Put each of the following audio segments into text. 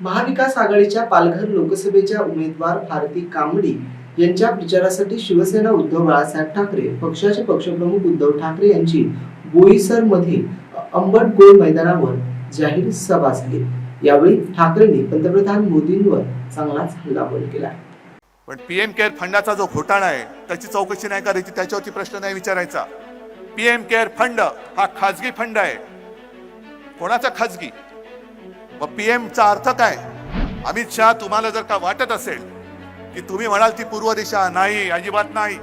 महाविकास आघाडीच्या पालघर लोकसभेच्या उमेदवार भारती कांबडी यांच्या प्रचारासाठी शिवसेना उद्धव बाळासाहेब ठाकरे पक्षाचे पक्षप्रमुख उद्धव ठाकरे यांची बोईसर मधील अंबटगोळ मैदानावर जाहीर सभा झाली. यावेळी ठाकरेंनी पंतप्रधान मोदींवर चांगलाच हल्लाबोल केला. पण पीएम केअर फंडाचा जो घोटाळा आहे त्याची चौकशी नाही करायची त्याच्यावरती प्रश्न नाही विचारायचा. पीएम केअर फंड हा खाजगी फंड आहे. कोणाचा खाजगी? मग पीएमचा अर्थ काय? अमित शहा तुम्हाला जर का वाटत असेल की तुम्ही म्हणाल ती पूर्व दिशा नाही अजिबात नाही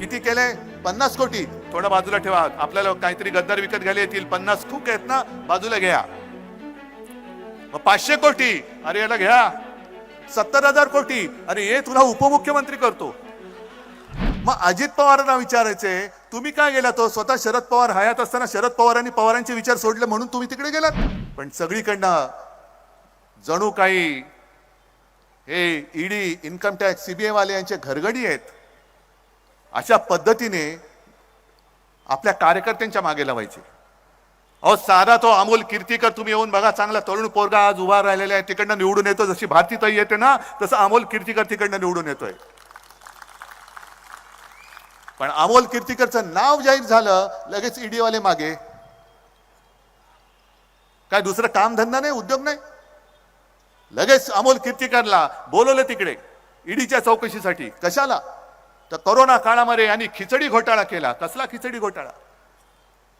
किती केले पन्नास कोटी. थोडं बाजूला ठेवा. आपल्याला काहीतरी गद्दार विकत घ्यायला येतील. पन्नास खूप आहेत ना? बाजूला घ्या. मग पाचशे कोटी. अरे याला घ्या. सत्तर हजार कोटी. अरे हे तुला उपमुख्यमंत्री करतो. मग अजित पवारांना विचारायचे तुम्ही काय गेला तो? स्वतः शरद पवार हयात असताना शरद पवारांनी पवारांचे विचार सोडले म्हणून तुम्ही तिकडे गेलात? पण सगळीकडनं जणू काही हे ईडी इन्कम टॅक्स सीबीआय वाले यांचे घरगडी आहेत अशा पद्धतीने आपल्या कार्यकर्त्यांच्या मागे लावायचे. अहो साधा तो अमोल कीर्तीकर तुम्ही येऊन बघा चांगला तरुण पोरगा आज उभा राहिलेला आहे तिकडनं निवडून येतो. जशी भारतीताई येते ना तसं अमोल कीर्तीकर तिकडनं निवडून येतोय. पण अमोल कीर्तीकरचं नाव जाहीर झालं लगेच ईडीवाले मागे. काय दुसरं काम धंदा नाही उद्योग नाही? लगेच अमोल कीर्तीकरला बोलवलं तिकडे ईडीच्या चौकशीसाठी. कशाला? तर कोरोना काळामध्ये यांनी खिचडी घोटाळा केला. कसला खिचडी घोटाळा?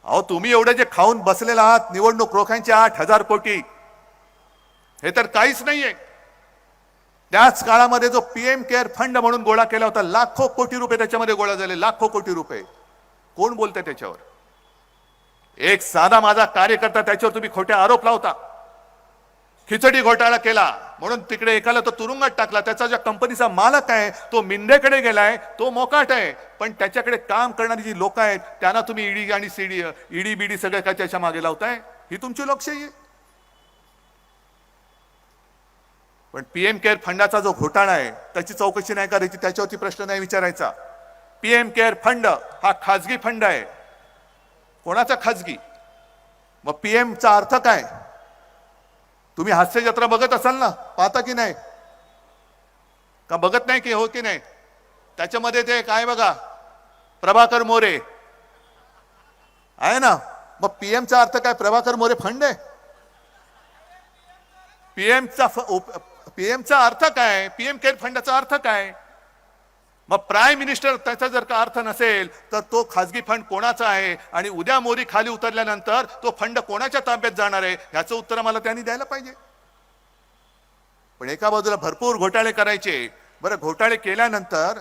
अहो तुम्ही एवढे जे खाऊन बसलेला आहात निवडणूक रोख्यांचे आठ हजार कोटी. हे तर काहीच नाहीये. त्याच काळामध्ये जो पीएम केअर फंड म्हणून गोळा केला होता लाखो कोटी रुपये त्याच्यामध्ये गोळा झाले लाखो कोटी रुपये. कोण बोलतंय त्याच्यावर? एक साधा माझा कार्यकर्ता त्याच्यावर तुम्ही खोटे आरोप लावता. खिचडी घोटाळा केला. म्हणून तिकडे एकाला तो तुरुंगात टाकला. त्याचा ज्या कंपनीचा मालक आहे तो मिंदेकडे गेलाय तो मोकाट आहे. पण त्याच्याकडे काम करणारी जी लोक आहेत त्यांना तुम्ही ईडी आणि सीडी ईडी बीडी सगळं काय त्याच्यामागे लावताय? ही तुमची लोकशाही आहे. पण पीएम केअर फंडाचा जो घोटाळा आहे त्याची चौकशी नाही करायची त्याच्यावरती प्रश्न नाही विचारायचा. पीएम केअर फंड हा खाजगी फंड आहे. कोणाचा खाजगी? मग पीएमचा अर्थ काय? तुम्ही हास्य जत्रा बघत असाल ना पाहता की नाही? का बघत नाही की हो की नाही? त्याच्यामध्ये ते काय बघा? प्रभाकर मोरे. आहे ना? मग पीएमचा अर्थ काय? प्रभाकर मोरे फंड आहे. पीएमचा पीएमचा अर्थ काय? पीएम केअर फंडाचा अर्थ काय? मग प्राईम मिनिस्टर त्याचा जर का अर्थ नसेल तर तो खाजगी फंड कोणाचा आहे? आणि उद्या मोदी खाली उतरल्यानंतर तो फंड कोणाच्या ताब्यात जाणार आहे? ह्याचं उत्तर मला त्यांनी द्यायला पाहिजे. पण एका बाजूला भरपूर घोटाळे करायचे. बरं घोटाळे केल्यानंतर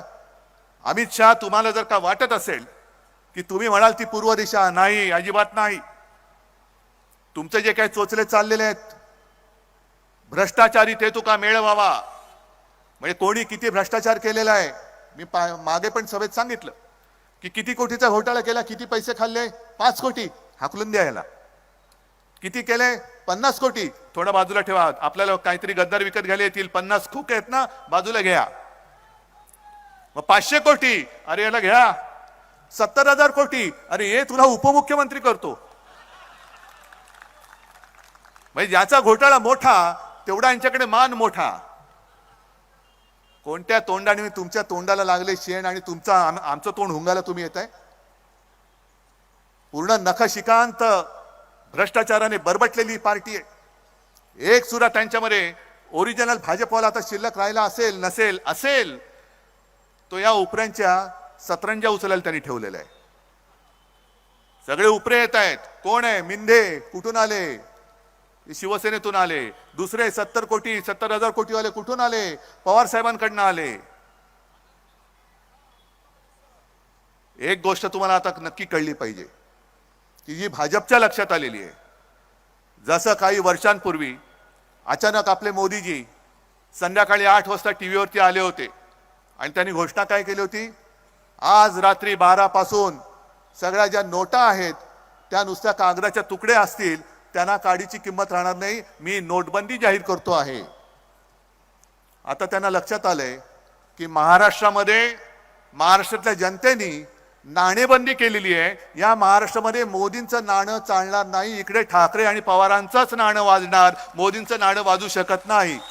अमित शहा तुम्हाला जर का वाटत असेल की तुम्ही म्हणाल ती पूर्व दिशा नाही अजिबात नाही. तुमचे जे काही चोचले चाललेले आहेत भ्रष्टाचारी ते तुका मेळ व्हावा म्हणजे कोणी किती भ्रष्टाचार केलेला आहे? मी पा- मागे पण सभेत सांगितलं की किती कोटीचा घोटाळा केला किती पैसे खाल्ले? पाच कोटी. हाकलून द्यायला किती केले? पन्नास कोटी. थोडं बाजूला ठेवा. आपल्याला काहीतरी गद्दार विकत घ्यायला येतील. पन्नास खूप आहेत ना बाजूला घ्या. मग पाचशे कोटी. अरे याला घ्या. सत्तर हजार कोटी. अरे हे तुला उपमुख्यमंत्री करतो. म्हणजे ज्याचा घोटाळा मोठा तेवढा यांच्याकडे मान मोठा. कोणत्या तोंडाने मी तुमच्या तोंडाला लागले शेण आणि तुमचा आमचं तोंड हुंगायला तुम्ही येत आहे पूर्ण नखशिकांत भ्रष्टाचाराने बरबटलेली पार्टी आहे. एक सुद्धा त्यांच्यामध्ये ओरिजिनल भाजपवाला आता शिल्लक राहिला असेल नसेल असेल तो या उपऱ्यांच्या सतरंजा उचलायला त्यांनी ठेवलेला आहे सगळे उपरे येत आहेत. कोण आहे? मिंधे कुठून आले? शिवसेनेतून आले. दुसरे सत्तर कोटी सत्तर हजार कोटी वाले कुठून आले? पवार साहेबांकडनं आले. एक गोष्ट तुम्हाला आता नक्की कळली पाहिजे की जी भाजपच्या लक्षात आलेली आहे. जसं काही वर्षांपूर्वी अचानक आपले मोदीजी संध्याकाळी आठ वाजता टी व्हीवरती आले होते आणि त्यांनी घोषणा काय केली होती? आज रात्री बारा पासून सगळ्या ज्या नोटा आहेत त्या नुसत्या कागदाच्या तुकडे असतील त्यांना काडीची किंमत राहणार नाही. मी नोटबंदी जाहीर करतो आहे. आता त्यांना लक्षात आलंय की महाराष्ट्रामध्ये महाराष्ट्रातल्या जनतेनी नाणेबंदी केलेली आहे. या महाराष्ट्रामध्ये मोदींचं नाणं चालणार नाही. इकडे ठाकरे आणि पवारांचंच नाणं वाजणार. मोदींचं नाणं वाजू शकत नाही.